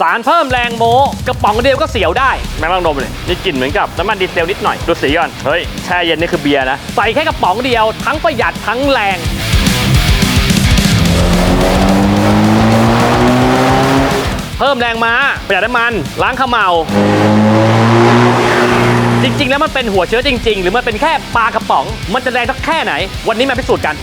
สารเพิ่มแรงโม้กระป๋องเดียวก็เสียวได้แม่งลองดมเลยนี่กลิ่นเหมือนกับน้ำมันดีเซลนิดหน่อยดูสีก่อนเฮ้ยแช่เย็นนี่คือเบียร์นะ ใส่แค่กระป๋องเดียวทั้งประหยัดทั้งแรงเพิ่มแรงม้าประหยัดน้ำมันล้างขมเหลาจริง ๆ แล้วมันเป็นหัวเชื้อจริง ๆ หรือมันเป็นแค่ปลากระป๋อง มันจะแรงสักแค่ไหน วันนี้มาพิสูจน์กัน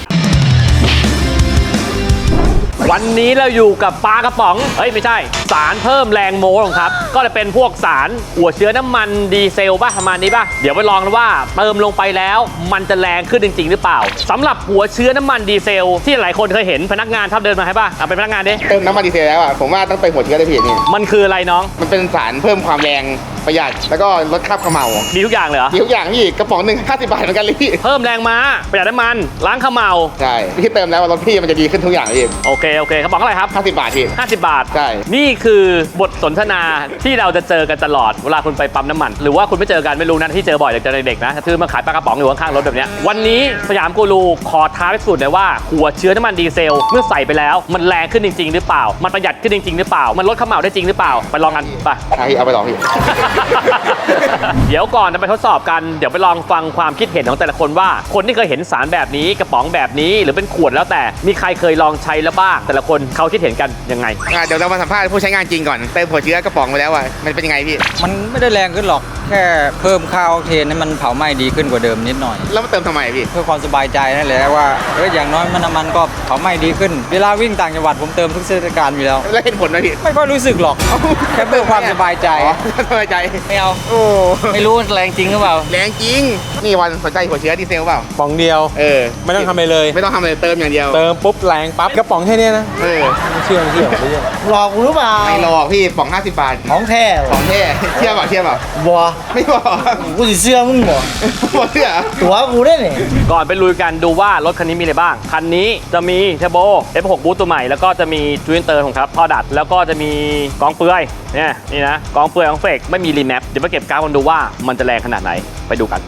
วันนี้เราอยู่กับปลากระป๋อง เฮ้ย ไม่ใช่ สารเพิ่มแรงโม้ลงครับ ก็จะเป็นพวกสารหัวเชื้อน้ำมันดีเซลป่ะประมาณนี้ป่ะ เดี๋ยวไปลองกันว่าเติมลงไปแล้วมันจะแรงขึ้นจริง ๆ หรือเปล่าสำหรับหัวเชื้อน้ำมันดีเซล ที่หลายคนเคยเห็นพนักงานชอบเดินมาให้ป่ะเอาเป็นพนักงานดิเติมน้ำมันดีเซลแล้วอะผมว่าต้องไปหัวเชื้อได้พี่นี่มันคืออะไรน้อง มันเป็นสารเพิ่มความแรงประหยัดแล้วก็ลดคราบเขม่าดีทุกอย่างเลยเหรอมีทุกอย่างพี่กระป๋องหนึ่ง50บาทเหมือนกันเลยพี่เพิ่มแรงม้าประหยัดน้ำมันล้างขมเหลาใช่พี่เติมแล้วรถพี่มันจะดีขึ้นทุกอย่างเลยพี่โอเคโอเคเขาบอกอะไรครับ50บาทพี่50บาทใช่นี่คือบทสนทนาที่เราจะเจอกันตลอดเวลาคุณไปปั๊มน้ำมัน หรือว่าคุณไม่เจอกันไม่รู้นะที่เจอบ่อยแต่เจอเด็กๆนะซื้อมาขายปลากระป๋องอยู่ข้างๆรถแบบเนี้ยวันนี้สยามกูรูขอท้าพิสูจน์เลยว่าหัวเชื้อน้ำมันดีเซลเมื่อใส่ไปแล้ว มันแรงขึ้นจริง ๆ หรือเปล่า มันประหยัดขึ้นจริง ๆ หรือเปล่า มันลดขมเหลาได้จริงหรือเปล่าไปลองกันไปใช่พี่เอาไปลองพี่ เดี๋ยวก่อนจะไปทดสอบกัน เดี๋ยวไปลองฟังความคิดเห็นของแต่ละคนว่า คนที่เคยเห็นสารแบบนี้กระป๋องแบบนี้ หรือเป็นขวดแล้วแต่มีใครเคยลองใช้แล้วบ้าง แต่ละคนเขาคิดเห็นกันยังไง อะเดี๋ยวเรามาสัมภาษณ์ผู้ใช้งานจริงก่อนเติมหัวเชื้อกระป๋องไปแล้วอะมันเป็นยังไงพี่ มันไม่ได้แรงขึ้นหรอก แค่เพิ่มค่าออกเทนให้มันเผาไหม้ดีขึ้นกว่าเดิมนิดหน่อย แล้วมาเติมทำไมพี่ เพื่อความสบายใจนั่นแหละว่าเอออย่างน้อยมันน้ำมันก็เผาไหม้ดีขึ้น เวลาวิ่งต่างจังหวัดผมเติมทุกเทศกาลอยู่แล้ว แล้วเห็นผลไหมพี่ไม่ค่อยรู้สึกหรอก แค่เพื่อความสบายใจ อ๋อสบายใจไม่เอา โอ้ไม่รู้แรงจริงหรือเปล่า แรงจริง นี่วันสนใจหัวเชื้อดีเซลเปล่า ป๋องเดียว เออ ไม่ต้องทำอะไรเลย ไม่ต้องทำอะไรเติมอย่างเดียว เติมปุ๊บแรงปั๊บกระป๋องแค่เนี้ยนะเออ ไม่เชื่อไม่เชื่อไม่เชื่อหลอกกูหรือเปล่าไม่หลอกพี่ป๋อง50บาทของแท้ของแท้เชื่อเปล่าเชื่อเปล่าบัวไม่บอกกูสิเชื่อมึงบ่บอกเชื่อตัวกูได้เนี่ยก่อนไปลุยกันดูว่ารถคันนี้มีอะไรบ้าง คันนี้จะมีเทอร์โบ F6 บูตตัวใหม่ แล้วก็จะมีจูนเตอร์ของครับท่อดัด แล้วก็จะมีกองเปลือยเนี่ยนี่นะกองเปลือยของเฟกไม่มีรีแมปเดี๋ยวมาเก็บกราฟกันดูว่ามันจะแรงขนาดไหนไปดูกัน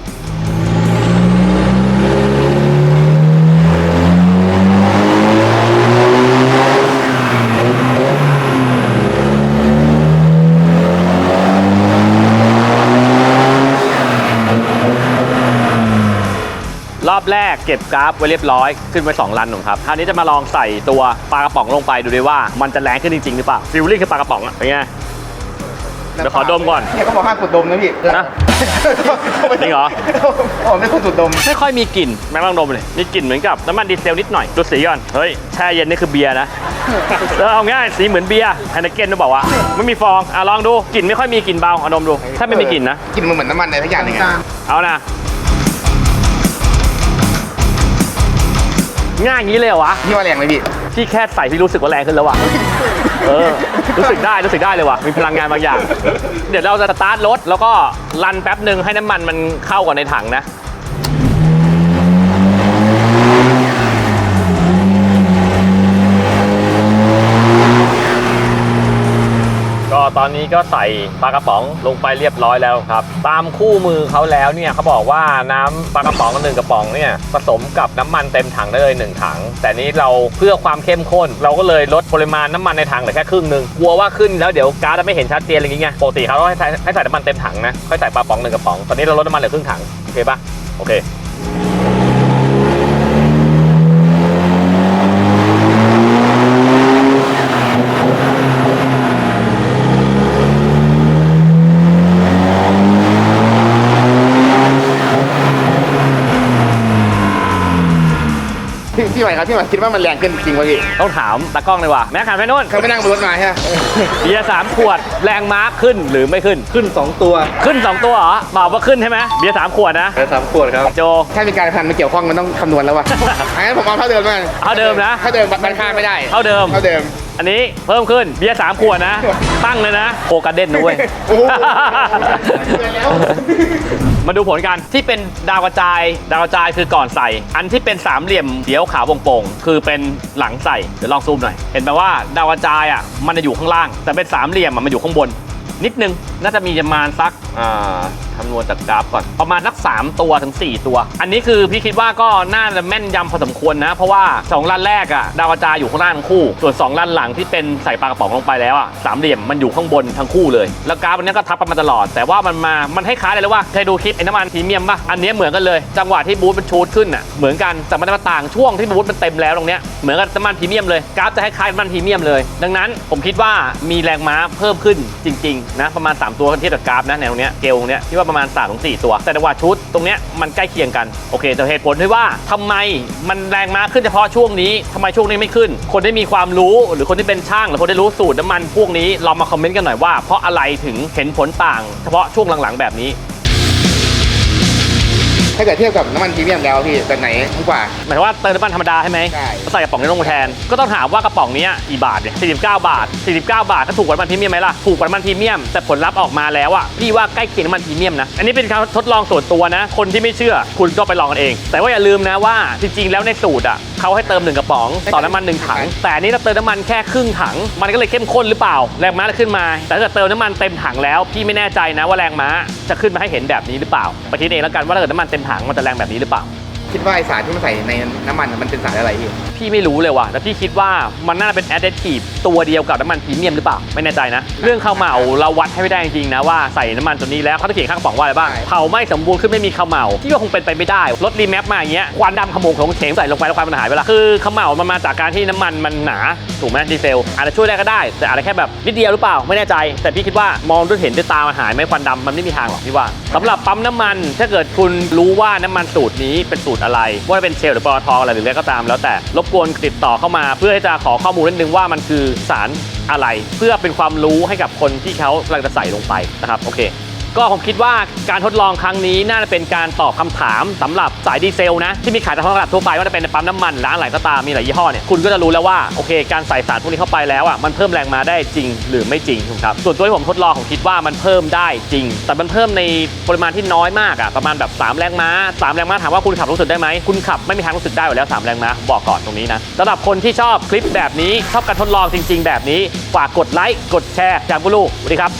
อบแรกเก็บกราฟไว้เรียบร้อยขึ้นไป2ลันหนุ่มครับคราวนี้จะมาลองใส่ตัวปลากระป๋องลงไปดูดิว่ามันจะแรงขึ้นจริงๆหรือเปล่าฟิลลิ่งคือปลากระป๋องอะเป็นไงเดี๋ยวขอดมก่อนเนี่ยเขาบอกห้ามกดดมนะพี่นะจริงเหรออ๋อไม่ควรสูดดม ไม่ค่อยมีกลิ่นแม่งลองดมเลยมีกลิ่นเหมือนกับน้ำมันดีเซลนิดหน่อยดูสีก่อนเฮ้ยแช่เย็นนี่คือเบียร์นะแล้วเอาง่ายสีเหมือนเบียร์ไฮนเกนด้วยบอกว่าไม่มีฟองอะลองดูกลิ่นไม่ค่อยมีกลิ่นเบาเอาดมดู ถ้าไม่มีกลิ่นนะกลินมันเหมือนน้ำมันอะไรทักอย่างหนึงอะเอานะ ง่ายอย่างนี้เลยเหรอวะพี่ว่าแรงไหมพี่พี่แค่ใส่พี่รู้สึกว่าแรงขึ้นแล้วว่ะเออรู้สึกได้รู้สึกได้เลยว่ะมีพลังงานบางอย่าง เดี๋ยวเราจะสตาร์ทรถแล้วก็รันแป๊บหนึ่งให้น้ำมันมันเข้าก่อนในถังนะ ตอนนี้ก็ใส่ปลากระป๋องลงไปเรียบร้อยแล้วครับ ตามคู่มือเขาแล้วเนี่ยเขาบอกว่าน้ำปลากระป๋องหนึ่งกระป๋องเนี่ยผสมกับน้ำมันเต็มถังได้เลยหนึ่งถัง แต่นี้เราเพื่อความเข้มข้น เราก็เลยลดปริมาณน้ำมันในถังเหลือแค่ครึ่งหนึ่งกลัวว่าขึ้นแล้วเดี๋ยวก๊าซจะไม่เห็นชัดเจนอะไรอย่างเงี้ยปกติเขาต้องให้ใส่ให้ใส่น้ำมันเต็มถังนะค่อยใส่ปลากระป๋องหนึ่งกระป๋องตอนนี้เราลดน้ำมันเหลือครึ่งถังโอเคปะโอเค พี่พี่ใหม่ครับพี่ใหม่คิดว่ามันแรงขึ้นจริงป่ะพี่ต้องถามตากล้องเลยว่ะแม็กขันไปนู่นเขาไม่นั่งบนรถมาใช่ไหมเบียร์สามขวดแรงม้าขึ้นหรือไม่ขึ้น ขึ้น 2 ตัวขึ้นสองตัวเหรอบอกว่าขึ้นใช่ไหมเบียร์สามขวดนะแต่สามขวดครับ โจ ถ้ามีการพนันมาเกี่ยวข้องมันต้องคำนวณแล้วว่ะงั้นผมเอาเท่าเดิมแล้วกันเท่าเดิมนะ เท่าเดิมมันค่าไม่ได้ เท่าเดิม เท่าเดิม อันนี้เพิ่มขึ้นเบียร์สามขวดนะ ตั้งเลยนะโคกาเด้นนะเว้ยโอ้โหเกินแล้วมาดูผลกันที่เป็นดาวกระจาย ดาวกระจายคือก่อนใส่ อันที่เป็นสามเหลี่ยมเขียวขาววงโป่งคือเป็นหลังใส่เดี๋ยวลองซูมหน่อย เห็นไหมว่าดาวกระจายอะมันจะอยู่ข้างล่าง แต่เป็นสามเหลี่ยมอะมันอยู่ข้างบน นิดนึงน่าจะมีประมาณสักอ่าคำนวณจากกราฟก่อน ประมาณสัก 3 ตัวถึง 4 ตัว อันนี้คือพี่คิดว่าก็น่าจะแม่นยำพอสมควรนะ เพราะว่า 2 ลันแรกอะดาวกระจายอยู่ข้างล่างทั้งคู่ ส่วน 2 ลันหลังที่เป็นใส่ปลากระป๋องลงไปแล้วอะสามเหลี่ยมมันอยู่ข้างบนทั้งคู่เลย แล้วกราฟอันนี้ก็ทับกันมาตลอด แต่ว่ามันมา มันให้ค้าเลยเลยว่าเคยดูคลิปไอ้น้ำมันพรีเมียมป่ะ อันนี้เหมือนกันเลย จังหวะที่บูทมันชูดขึ้นอะเหมือนกันแต่มันจะมาต่างช่วงที่บูทมันเต็มแล้วตรงเนี้ย เหมือนกับน้ำมันพรีเมียมเลย กราฟจะคล้ายๆน้ำมันพรีเมียมเลย ดังนั้นผมคิดว่ามีแรงม้าเพิ่มขึ้นจริงๆนะประมาณ 3 ตัวเทียบกับกราฟนะในตรงเนี้ยเกลตรงเนี้ยที่ว่าประมาณ3ถึงสตัว แต่จังหวะชุดตรงเนี้ยมันใกล้เคียงกัน โอเค แต่เหตุผลที่ว่าทำไมมันแรงม้าขึ้นเฉพาะช่วงนี้ทำไมช่วงนี้ไม่ขึ้น คนที่มีความรู้หรือคนที่เป็นช่าง หรือคนที่รู้สูตรน้ำมันพวกนี้เรามาคอมเมนต์กันหน่อยว่าเพราะอะไรถึงเห็นผลต่าง เฉพาะช่วงหลังๆแบบนี้ ถ้าเกิดเทียบกับน้ำมันพรีเมียมแล้วพี่แบบไหนถูกกว่า หมายถึงว่าเติมน้ำมันธรรมดาใช่ไหมใช่ ใส่กระป๋องนี้ลงมาแทน ก็ต้องถามว่ากระป๋องเนี้ยกี่บาทเนี่ย49 บาท 49 บาทก็ถูกกว่าน้ำมันพรีเมียมไหมล่ะ ถูกกว่าน้ำมันพรีเมียม แต่ผลลัพธ์ออกมาแล้วอะ พี่ว่าใกล้เคียงน้ำมันพรีเมียมนะ อันนี้เป็นการทดลองส่วนตัวนะ คนที่ไม่เชื่อ คุณก็ไปลองกันเอง แต่ว่าอย่าลืมนะว่าจริงๆ แล้วในสูตรอะเขาให้เติมหนึ่งกระป๋องต่อน้ำมันหนึ่งถัง แต่อันนี้เราเติมน้ำมันแค่ครึ่งถัง มันก็เลยเข้มข้นหรือเปล่า แรงม้าจะขึ้นมา แต่ถ้าเกิดเติมน้ำมันเต็มถังแล้ว พี่ไม่แน่ใจนะว่าแรงม้าจะขึ้นมาให้เห็นแบบนี้หรือเปล่าไปคิดเองแล้วกันว่าถ้าเกิดน้ำมันเต็มถังมันจะแรงแบบนี้หรือเปล่า คิดว่าไอสารที่มันใส่ในน้ำมันมันเป็นสารอะไรพี่ พี่ไม่รู้เลยว่ะแต่พี่คิดว่ามันน่าจะเป็นแอดเดทีฟตัวเดียวกับน้ำมันพรีเมียมหรือเปล่า ไม่แน่ใจนะ เรื่องข้าวเหมาเราวัดให้ไม่ได้จริงๆนะว่าใส่น้ำมันตัวนี้แล้วเขาจะเขียนข้างกระป๋องว่าอะไรบ้าง ใช่ เผาไม่สมบูรณ์ขึ้นไม่มีข้าวเหมาที่ว่าคงเป็นไปไม่ได้ รถรีแมปมาอย่างเงี้ย ควันดำขโมงของเฉงใส่ลงไปแล้วควันมันหายไปละ คือข้าวเหมามันมาจากการที่น้ำมันมันหนา ถูกไหมดีเซล อาจจะช่วยได้ก็ได้ แต่อาจจะแค่แบบนิดเดียวหรือเปล่า ไม่แน่ใจ แต่พี่คิดว่ามองด้วยเห็นด้วยตามันหายไหมควันดำมันไม่มีทางหรอกพี่ว่าสำหรับปั๊มน้ำมัน ถ้าเกิดคุณรู้ว่าน้ำมันสูตรนี้เป็นสูตรอะไร ว่าจะเป็นเชลหรือปตทอะไรหรืออะไรก็ตาม แล้วแต่รบกวนติดต่อเข้ามาเพื่อที่จะขอข้อมูลนิดนึงว่ามันคือสารอะไร เพื่อเป็นความรู้ให้กับคนที่เขากำลังจะใส่ลงไปนะครับโอเค ก็ผมคิดว่าการทดลองครั้งนี้น่าจะเป็นการตอบคำถามสำหรับสายดีเซลนะที่มีขายตามท้องตลาดทั่วไปว่าจะเป็นในปั๊มน้ำมันร้านไหนก็ตามมีหลายยี่ห้อเนี่ยคุณก็จะรู้แล้วว่าโอเคการใส่สารพวกนี้เข้าไปแล้วอะมันเพิ่มแรงม้าได้จริงหรือไม่จริงครับส่วนตัวที่ผมทดลองผมคิดว่ามันเพิ่มได้จริง แต่มันเพิ่มในปริมาณที่น้อยมากอะประมาณแบบ3แรงม้า3แรงม้าถามว่าคุณขับรู้สึกได้ไหมคุณขับไม่มีทางรู้สึกได้อยู่แล้ว3แรงม้าบอกก่อนตรงนี้นะสำหรับคนที่ชอบคลิปแบบนี้ชอบการทดลองจริง ๆ แบบนี้ฝากกดไลค์กดแชร์จากกูรูสวัสดีครับ